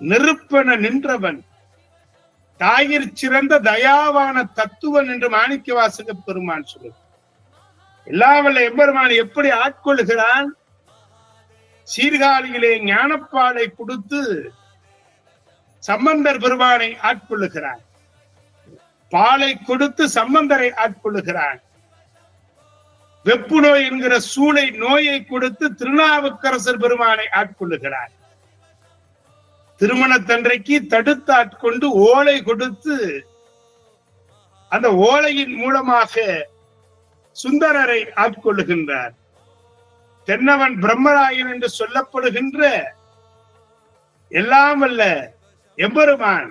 நெருப்பென நின்றவன் தாயிற் சிறந்த தயாவான தத்துவன் என்று மாணிக்க வாசக பெருமான் சொல்லு எல்லாவல்ல எம்பெருமான் எப்படி ஆட்கொள்கிறான்? சீர்காழியிலே ஞானப்பாலை கொடுத்து சம்பந்தர் பெருமானை ஆட்கொள்ளுகிறான். பாலை கொடுத்து சம்பந்தரை ஆட்கொள்ளுகிறான். வெப்பு நோய் என்கிற சூளை நோயை கொடுத்து திருநாவுக்கரசர் பெருமானை ஆட்கொள்ளுகிறார் திருமணத்தன்றைக்கு தடுத்து ஆட்கொண்டு ஓலை கொடுத்து அந்த ஓலையின் மூலமாக சுந்தரரை ஆட்கொள்ளுகின்றார். தென்னவன் பிரம்மராயன் என்று சொல்லப்படுகின்ற எல்லாம் அல்ல எம்பெருமான்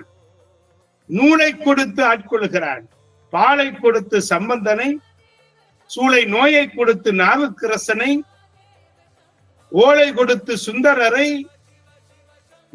நூலை கொடுத்து ஆட்கொள்ளுகிறான். பாலை கொடுத்து சம்பந்தனை சூளை நோயை கொடுத்து நாவுக்கரசனை ஓலை கொடுத்து சுந்தரரை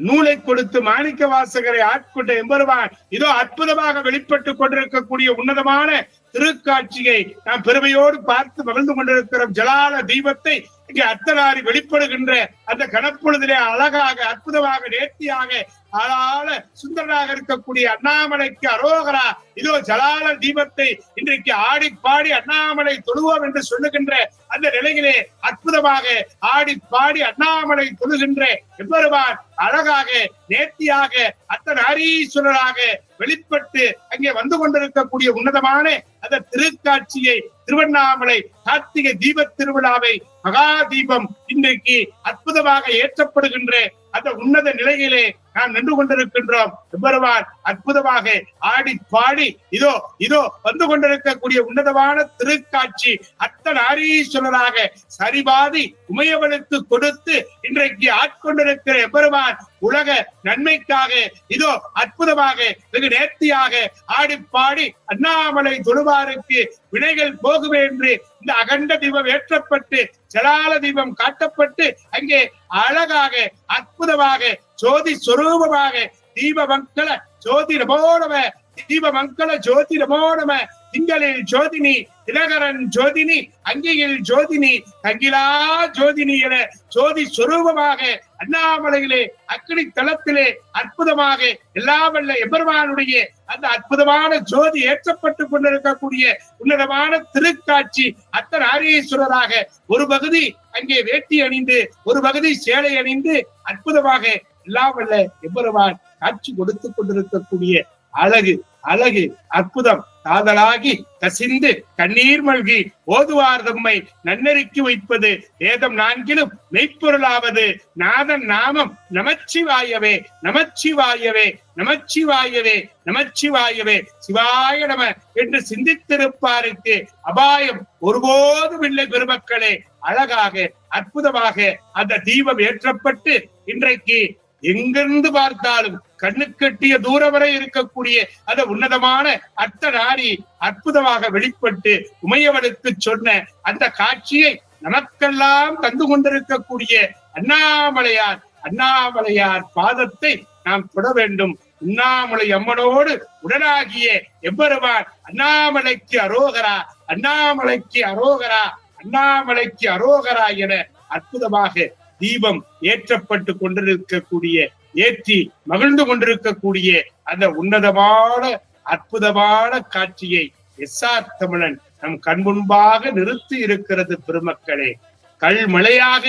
நூலை கொடுத்து மாணிக்க வாசகரை ஆட்கொண்ட எம்பெருமான் இதோ அற்புதமாக வெளிப்பட்டுக் கொண்டிருக்கக்கூடிய உன்னதமான திருக்காட்சியை நாம் பெருமையோடு பார்த்து மகிழ்ந்து கொண்டிருக்கிறோம். ஜலால தீபத்தை இங்கே அர்த்தநாரி வெளிப்படுகின்ற அந்த கனப்பொழுதிலே அழகாக அற்புதமாக நேர்த்தியாக ஆளால சுந்தரனாக இருக்கக்கூடிய அண்ணாமலைக்கு அரோகரா இதோ ஜலால தீபத்தை இன்றைக்கு ஆடி பாடி அண்ணாமலை தொழுவோம் என்று சொல்லுகின்ற அந்த நிலையிலே அற்புதமாக ஆடி பாடி அண்ணாமலை தொழுகின்ற எவ்வருவான் அழகாக நேர்த்தியாக அத்தன் ஹரீஸ்வரராக வெளிப்பட்டு அங்கே வந்து கொண்டிருக்கக்கூடிய உன்னதமான அந்த திருக்காட்சியை திருவண்ணாமலை கார்த்திகை தீப திருவிழாவை மகா தீபம் இன்றைக்கு அற்புதமாக ஏற்றப்படுகின்ற அந்த உன்னத நிலையிலே நாம் நின்று கொண்டிருக்கின்றோம். எவ்வளவான் அற்புதமாக ஆடி பாடி இதோ இதோ வந்து கொண்டிருக்கக்கூடிய உன்னதமான திருக்காட்சி அத்தன் ஆரீஸ்வரராக சரிபாதி உமையவனுக்கு கொடுத்து இன்றைக்கு ஆட்கொண்டிருக்கிற எவ்வளவான் உலக நன்மைக்காக இதோ அற்புதமாக வெகு நேர்த்தியாக ஆடி பாடி அண்ணாமலை தொழுவாருக்கு வினைகள் போகுமே என்று இந்த அகண்ட தீபம் ஏற்றப்பட்டு ஜலால தீபம் காட்டப்பட்டு அங்கே அழகாக அற்புதமாக ஜோதி சுரூபமாக தீப மங்கள ஜோதி நமோனம தீப மங்கள ஜோதி நமோனம திங்களில் ஜோதினி திலகரன் ஜோதினி அங்கியில் ஜோதினி தங்கிலா ஜோதினி என ஜோதி சுரூபமாக அண்ணாமலையிலே அக்னி தளத்திலே அற்புதமாக எல்லா வல்ல எபெருமானுடைய அந்த அற்புதமான ஜோதி ஏற்றப்பட்டு கொண்டிருக்கக்கூடிய உன்னதமான திருக்காட்சி அத்தன் ஆரியேஸ்வரராக ஒரு பகுதி அங்கே வேட்டி அணிந்து ஒரு பகுதி சேலை அணிந்து அற்புதமாக எல்லா வல்ல எவ்வளவான் காட்சி கொடுத்து கொண்டிருக்கக்கூடிய அழகு அழகு அற்புதம். காதலாகி கசிந்து கண்ணீர் மல்கி ஓதுவார் தம்மை நன்னெருக்கி வைப்பது வேதம் நான்கிலும் மெய்ப்பொருளாவது நாதன் நாமம். நமச்சிவாயவே நமச்சிவாயவே நமச்சிவாயவே நமச்சிவாயவே. சிவாய நம என்று சிந்தித்திருப்பாருக்கு அபாயம் ஒருபோதும் இல்லை பெருமக்களே. அழகாக அற்புதமாக அந்த தீபம் ஏற்றப்பட்டு இன்றைக்கு எங்கிருந்து பார்த்தாலும் கண்ணுக்கெட்டிய கட்டிய தூரம் வரை இருக்கக்கூடிய அந்த உன்னதமான அத்த நாரி அற்புதமாக வெளிப்பட்டு உமையவனுக்கு சொன்ன அந்த காட்சியை நமக்கெல்லாம் தந்து கொண்டிருக்கக்கூடிய அண்ணாமலையார் அண்ணாமலையார் பாதத்தை நாம் தொட வேண்டும். உண்ணாமலை அம்மனோடு உடனாகிய எவ்வருவான் அண்ணாமலைக்கு அரோகரா அண்ணாமலைக்கு அரோகரா அண்ணாமலைக்கு அரோகரா என அற்புதமாக தீபம் ஏற்றப்பட்டு கொண்டிருக்கக்கூடிய ஏற்றி மகிழ்ந்து கொண்டிருக்கக்கூடிய அந்த உன்னதமான அற்புதமான காட்சியை எஸ் ஆர் தமிழன் நம் கண்முன்பாக நிறுத்தி இருக்கிறது பெருமக்களே. கல்மழையாக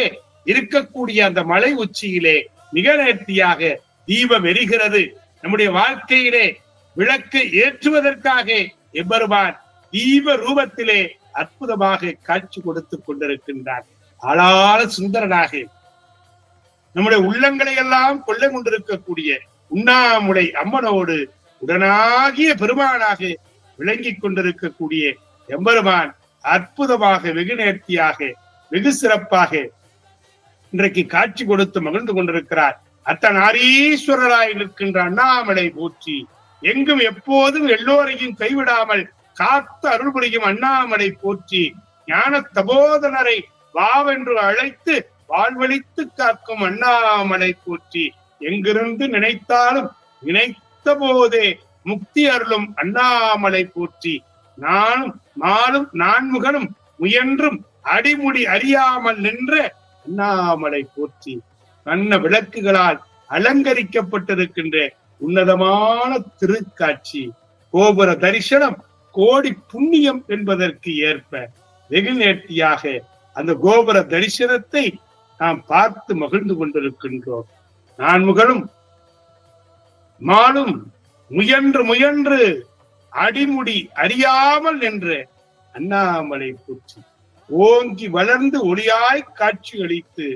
இருக்கக்கூடிய அந்த மலை உச்சியிலே மிக நேர்த்தியாக தீபம் எரிகிறது. நம்முடைய வாழ்க்கையிலே விளக்கு ஏற்றுவதற்காக எவ்வருவான் தீப ரூபத்திலே அற்புதமாக காட்சி கொடுத்து கொண்டிருக்கின்றார். ஆளாள சுந்தரனாக நம்முடைய உள்ளங்களை எல்லாம் கொள்ளை கொண்டிருக்கக்கூடிய உண்ணாமுடை அம்மனோடு உடனாகிய பெருமானாக விளங்கிக் கொண்டிருக்கக்கூடிய எம்பெருமான் அற்புதமாக வெகு நேர்த்தியாக வெகு சிறப்பாக இன்றைக்கு காட்சி கொடுத்து மகிழ்ந்து கொண்டிருக்கிறார். அத்தன் ஆரீஸ்வரராய் நிற்கின்ற அண்ணாமலை போற்றி எங்கும் எப்போதும் எல்லோரையும் கைவிடாமல் காத்து அருள் புரியும் அண்ணாமலை போற்றி ஞான தபோதனரை வாவென்று அழைத்து வாழ்வழித்து காக்கும் அண்ணாமலை போற்றி எங்கிருந்து நினைத்தாலும் நினைத்த போதே முக்தி அருளும் அண்ணாமலை போற்றி. நானும் மாலும் நான்முகனும் முயன்றும் அடிமுடி அறியாமல் நின்ற அண்ணாமலை போற்றி. வண்ண விளக்குகளால் அலங்கரிக்கப்பட்டிருக்கின்ற உன்னதமான திருக்காட்சி. கோபுர தரிசனம் கோடி புண்ணியம் என்பதற்கு ஏற்ப வெகு நேர்த்தியாக அந்த கோபுர தரிசனத்தை நாம் பார்த்து மகிழ்ந்து கொண்டிருக்கின்றோம். நான்முகளும் மாலும் முயன்று முயன்று அடிமுடி அறியாமல் நின்று அண்ணாமலை பூச்சி ஓங்கி வளர்ந்து ஒளியாய் காட்சி அளித்து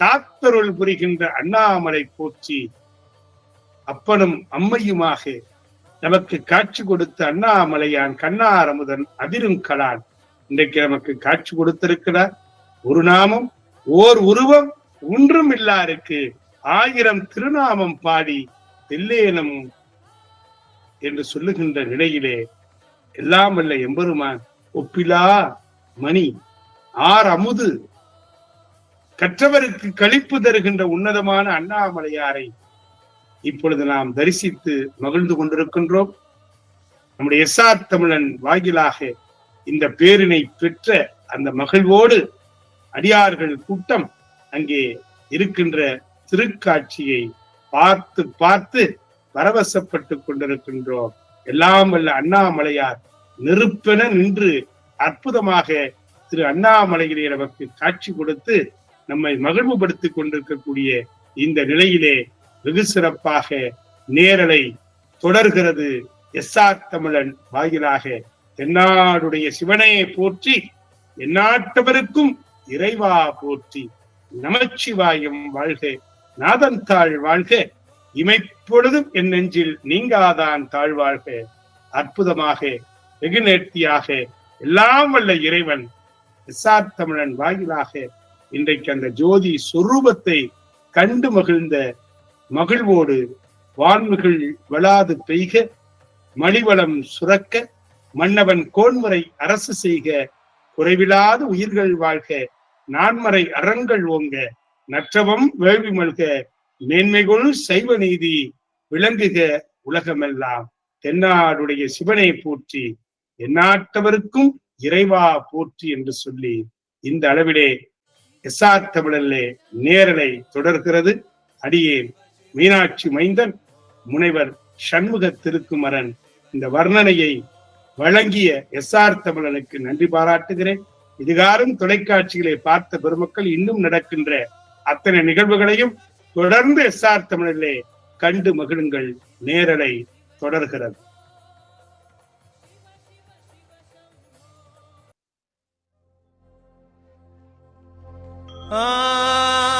காத்தருள் புரிகின்ற அண்ணாமலை பூச்சி அப்பனும் அம்மையுமாக நமக்கு காட்சி கொடுத்த அண்ணாமலையான் கண்ணாரமுதன் அதிரும் கலான். இன்றைக்கு நமக்கு காட்சி கொடுத்திருக்கிறார். ஒரு நாமம் ஓர் உருவம் ஒன்றும் இல்லாருக்கு. ஆயிரம் திருநாமம் பாடி தெல்லேனம் என்று சொல்லுகின்ற நிலையிலே எல்லாம் அல்ல எம்பெருமான் ஒப்பிலா மணி. ஆர் அமுது கற்றவருக்கு களிப்பு தருகின்ற உன்னதமான அண்ணாமலையாரை இப்பொழுது நாம் தரிசித்து மகிழ்ந்து கொண்டிருக்கின்றோம். நம்முடைய எஸ்ஆர் தமிழன் வாயிலாக இந்த பேரினை பெற்ற அந்த மகிழ்வோடு அடியார்கள் கூட்டம் அங்கே இருக்கின்ற திருக்காட்சியை பார்த்து பார்த்து பரவசப்பட்டு கொண்டிருக்கின்றோம். எல்லாம் வல்ல அண்ணாமலையார் நெருப்பென நின்று அற்புதமாக திரு அண்ணாமலையிலே நமக்கு காட்சி கொடுத்து நம்மை மகிழ்வுபடுத்திக் கொண்டிருக்கக்கூடிய இந்த நிலையிலே வெகு சிறப்பாக நேரலை தொடர்கிறது எஸ்ஆர் தமிழன் வாயிலாக. தென்னாடுடைய சிவனையை போற்றி எந்நாட்டவருக்கும் இறைவா போற்றி. நமச்சிவாயம் வாழ்க. நாதன் தாழ் வாழ்க. இமைப்பொழுதும் என் நெஞ்சில் நீங்காதான் தாழ்வாழ்க அற்புதமாக வெகு நேர்த்தியாக எல்லாம் வல்ல இறைவன் எஸ்ஆர் தமிழன் வாயிலாக இன்றைக்கு அந்த ஜோதி சொரூபத்தை கண்டு மகிழ்ந்த மகிழ்வோடு வான்மிகள் வளாது பெய்க மணிவளம் சுரக்க மன்னவன் கோன்முறை அரசு செய்க குறைவிலாத உயிர்கள் வாழ்க நான்மறை அறங்கள் ஓங்க நற்றவம் வேள்வி மல்க மேன்மைகொள் சைவ நீதி விளங்குக உலகமெல்லாம். தென்னாடுடைய சிவனை போற்றி எந்நாட்டவருக்கும் இறைவா போற்றி என்று சொல்லி இந்த அளவிலே எஸ்ஆர் தமிழல்லே நேரலை தொடர்கிறது. அடியேன் மீனாட்சி மைந்தன் முனைவர் சண்முக திருக்குமரன் இந்த வர்ணனையை வழங்கிய எஸ்ஆர் தமிழனுக்கு நன்றி பாராட்டுகிறேன். இதுகாரும் தொலைக்காட்சிகளை பார்த்த பெருமக்கள் இன்னும் நடக்கின்ற அத்தனை நிகழ்வுகளையும் தொடர்ந்து எஸ்ஆர் தமிழிலே கண்டு மகிழுங்கள். நேரலை தொடர்கிறது. ஆ